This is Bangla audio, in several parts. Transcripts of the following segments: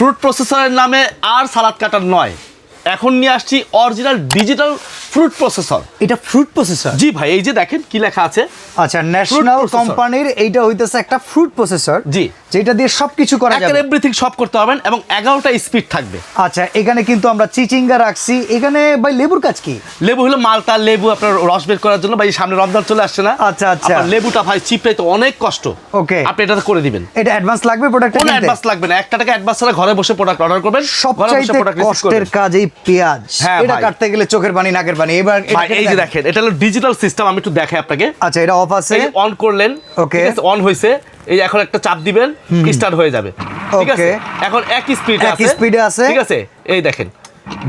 ফ্রুট প্রসেসরের নামে আর সালাদ কাটার নয়। এখন নিয়ে আসছি অরিজিনাল ডিজিটাল ফ্রুট প্রসেসর এটা ফ্রুট প্রসেসর জি ভাই এই যে দেখেন কি লেখা আছে? আচ্ছা ন্যাশনাল কোম্পানির এইটা হইতেছে একটা ফ্রুট প্রসেসর জি। যেটা দিয়ে সবকিছু করা যাবে। এভরিথিং সব করতে পারবেন এবং এগারোটা স্পিড থাকবে। আচ্ছা এখানে কিন্তু আমরা চিচিঙ্গা রাখছি। এখানে ভাই লেবুর কাজ কি? লেবু হলো মালটা লেবু আপনার রস বের করার জন্য। ভাই সামনে রমজান চলে আসছে না? আচ্ছা, আচ্ছা। আপনার লেবুটা ভাই চিপে তো অনেক কষ্ট। ওকে আপনি এটা করে দিবেন। এটা অ্যাডভান্স লাগবে প্রোডাক্টটা কোনো অ্যাডভান্স লাগবে না। একটা টাকা অ্যাডভান্স ছাড়া ঘরে বসে প্রোডাক্ট অর্ডার করবেন। সবচাইতে প্রোডাক্ট কষ্টের কাজ এই পেঁয়াজ। হ্যাঁ, এটা কাটতে গেলে চোখের পানি নাকের পানি এবার ভাই কেটে এই যে দেখেন। এটা হলো ডিজিটাল সিস্টেম আমি একটু দেখাই আপনাকে। আচ্ছা এটা অফ আছে? অন করলেন. ঠিক অন হয়েছে এই এখন একটা চাপ দিবেন স্টার্ট হয়ে যাবে। ঠিক আছে? এখন এক স্পিড আছে। speed এ আছে। ঠিক আছে? এই দেখেন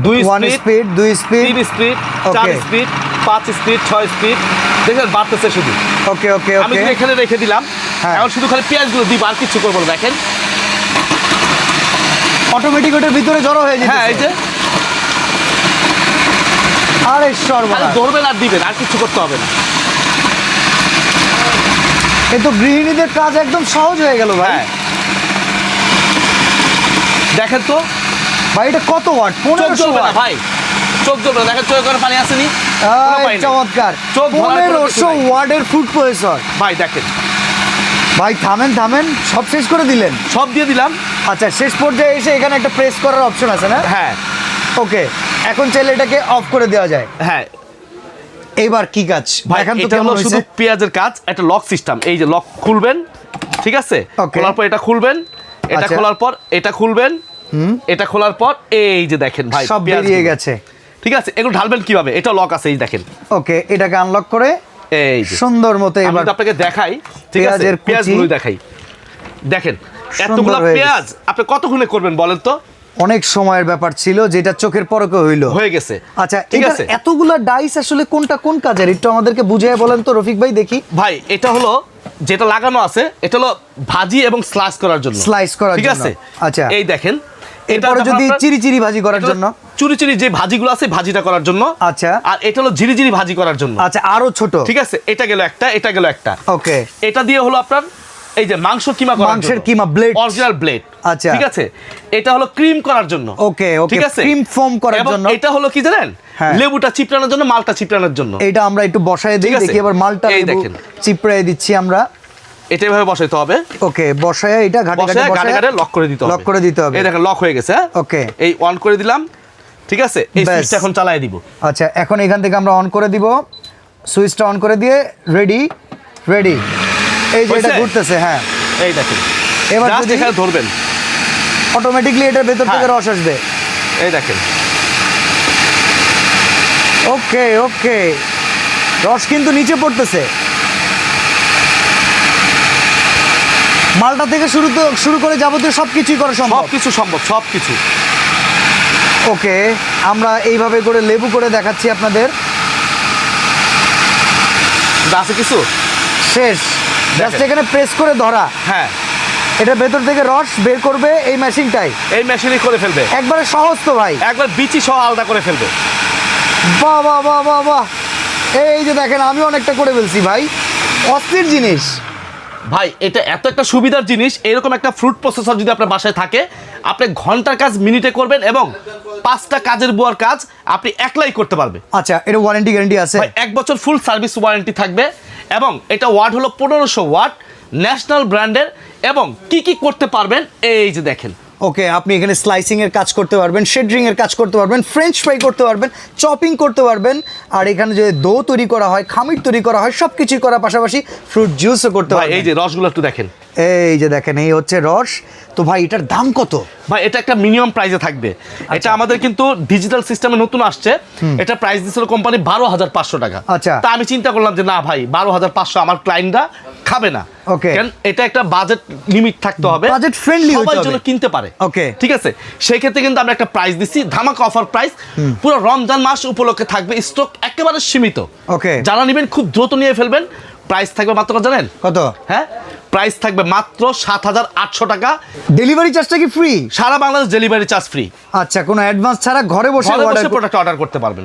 দুই স্পিড স্পিড দুই স্পিড তিন স্পিড চার স্পিড পাঁচ স্পিড ছয় স্পিড দেখেন বাড়তেছে শুধু। ওকে ওকে আমি ওকে এখানে রেখে দিলাম হ্যাঁ। এখন শুধু খালি পেঁয়াজগুলো দিব আর কিছু করব দেখেন। অটোমেটিক ওটার ভিতরে জড়ো হয়ে হ্যাঁ এই যে। আরে সর্বনাশ ধরবেন আর দিবেন আর কিছু করতে হবে না। এ তো গৃহিণীদের কাজ একদম সহজ হয়ে গেল ভাই। হ্যাঁ। দেখেন তো। ভাই এটা কত ওয়াট? পনেরোশো ওয়াট। ভাই। চোখ জ্বলবে দেখেন চোখে করে পানি আসেনি। কোনো এই পানি নেই। চমৎকার। চোখ ধরার কোনো কিছু পনেরোশো ওয়ার্ডের ফুড প্রসেসর। ভাই দেখেন। ভাই থামেন থামেন। সব শেষ করে দিলেন। সব দিয়ে দিলাম। আচ্ছা শেষ পর্যায়ে এসে এখানে একটা প্রেস করার অপশন আছে না? হ্যাঁ। ওকে এখন চাইলে এটাকে অফ করে দেওয়া যায়। হ্যাঁ। এইবার কি কাজ? ভাই এখন তো কেমন শুধু পেঁয়াজের কাজ একটা লক সিস্টেম এই যে লক খুলবেন ঠিক আছে? খোলার পর এটা খুলবেন এটা আচ্ছা। খোলার পর এটা খুলবেন এটা খোলার পর এই যে দেখেন ভাই সব। বেরিয়ে গেছে। ঠিক আছে এগুলো ঢালবেন কীভাবে? এটা লক আছে এই দেখেন। ওকে এটাকে আনলক করে এই সুন্দর মতো এবার আপনাকে দেখাই ঠিক আছে। পেঁয়াজগুলো দেখাই। দেখেন এতগুলো পেঁয়াজ আপনি কতক্ষণে করবেন বলেন তো? অনেক সময়ের ব্যাপার ছিল যেটা চোখের পরকে হইল। হয়ে গেছে। আচ্ছা ঠিক আছে। এতগুলা ডাইস আসলে কোনটা কোন কাজের? একটু আমাদেরকে বুঝিয়ে বলেন তো রফিক ভাই দেখি। ভাই এটা হলো যেটা লাগানো আছে এটা হলো ভাজি এবং স্লাইস করার জন্য। Slice করার ঠিক আছে? আচ্ছা। এই দেখেন এরপরে যদি আপনার- চিরি চিরি ভাজি করার জন্য। চুরি চুরি যে ভাজিগুলো আছে ভাজিটা করার জন্য। আচ্ছা। আর এটা হলো ঝিরি ঝিরি ভাজি করার জন্য। আচ্ছা আরও ছোট। ঠিক আছে? এটা গেল একটা এটা গেল একটা। ওকে এটা দিয়ে হলো আপনার এই যে মাংস কিমা করার মাংসের কিমা, ব্লেড অরিজিনাল ব্লেড আচ্ছা। ঠিক আছে? এটা হলো ক্রিম করার জন্য। ওকে ওকে ঠিক আছে? cream foam করার এবং জন্য। এটা হলো কি জানেন? হ্যাঁ। লেবুটা চিপড়ানোর জন্য মালটা চিপড়ানোর জন্য। এটা আমরা একটু বসায় দিই দেখি এবার মালটা এই লেবু দেখেন। চিপড়ে দিচ্ছি আমরা। এটা এভাবে বসাইতে হবে। ওকে বসায় এটা ঘাটে ঘাটে গাড়ে গাড়ে লক করে দিতে হবে। লক করে দিতে হবে। এই দেখেন লক হয়ে গেছে হ্যাঁ? Okay. এই অন করে দিলাম। ঠিক আছে? এই। সুইচটা এখন চালাই দিব। আচ্ছা এখন এখান থেকে আমরা অন করে দিব। সুইচটা অন করে দিয়ে রেডি রেডি এই যে এটা ঘুরতেছে হ্যাঁ। এই দেখেন। এবার জাস্ট এখানে ধরবেন। অটোমেটিকলি এটার ভেতর থেকে হ্যাঁ। রস আসবে। এই দেখেন। ওকে ওকে রস কিন্তু নিচে পড়তেছে। মালটা থেকে শুরু তো শুরু করে যাবতীয় সব কিছুই করা সম্ভব। সব কিছু সম্ভব সব কিছু ওকে আমরা এইভাবে করে লেবু করে দেখাচ্ছি আপনাদের। আছে কিছু? শেষ। জাস্ট এখানে প্রেস করে ধরা। হ্যাঁ। এটা ভেতর থেকে রস বের করবে এই মেশিনটাই এই মেশিনই করে ফেলবে। একবারে সহজ তো ভাই। একবার বিচি সহ আলাদা করে ফেলবে। বাহ বাহ বাহ বাহ বাহ। এই যে দেখেন আমি অনেকটা করে ফেলছি ভাই। অস্থির জিনিস। ভাই এটা এত একটা সুবিধার জিনিস এরকম একটা ফ্রুট প্রসেসর যদি আপনার বাসায় থাকে আপনি ঘণ্টার কাজ মিনিটে করবেন এবং পাঁচটা কাজের বুয়ার কাজ আপনি একলাই করতে পারবে। আচ্ছা এটা ওয়ারেন্টি গ্যারান্টি আছে। ভাই এক বছর ফুল সার্ভিস ওয়ারেন্টি থাকবে। এবং এটা ওয়াট হলো পনেরোশো ওয়াট ন্যাশনাল ব্র্যান্ডের এবং কি কি করতে পারবেন? এই যে দেখেন। ওকে আপনি এখানে স্লাইসিং এর কাজ করতে পারবেন শেডরিং এর কাজ করতে পারবেন ফ্রেঞ্চ ফ্রাই করতে পারবেন চপিং করতে পারবেন আর এখানে যে দো তৈরি করা হয় খামির তৈরি করা হয় সব কিছুই করার পাশাপাশি ফ্রুট জুসও করতে পারবেন। এই যে রসগুলো একটু দেখেন। এই যে দেখেন এই হচ্ছে রস। তো ভাই এটার দাম কত? ভাই এটা একটা মিনিমাম প্রাইসে থাকবে। এটা আমাদের কিন্তু ডিজিটাল সিস্টেমে নতুন আসছে। এটা প্রাইস দিচ্ছিল কোম্পানি বারো হাজার পাঁচশো টাকা। আচ্ছা। তা আমি চিন্তা করলাম যে না ভাই বারো হাজার পাঁচশো আমার ক্লায়েন্টরা খাবে না। Okay. কেন? এটা একটা বাজেট লিমিট থাকতে হবে। Friendly হতে সবাই। যেন কিনতে পারে। Okay. ঠিক আছে? সেই ক্ষেত্রে কিন্তু আমরা একটা প্রাইস দিচ্ছি ধামাকা অফার প্রাইস পুরো রমজান মাস উপলক্ষে থাকবে স্টক একেবারে সীমিত। ওকে যারা নেবেন খুব দ্রুত নিয়ে ফেলবেন। প্রাইস থাকবে মাত্র জানেন? কত? হ্যাঁ? প্রাইস থাকবে মাত্র সাত হাজার আটশো টাকা। ডেলিভারি চার্জটা কি ফ্রি সারা বাংলাদেশ ডেলিভারি চার্জ ফ্রি আচ্ছা কোনো অ্যাডভান্স ছাড়া ঘরে বসে প্রোডাক্ট অর্ডার করতে পারবেন।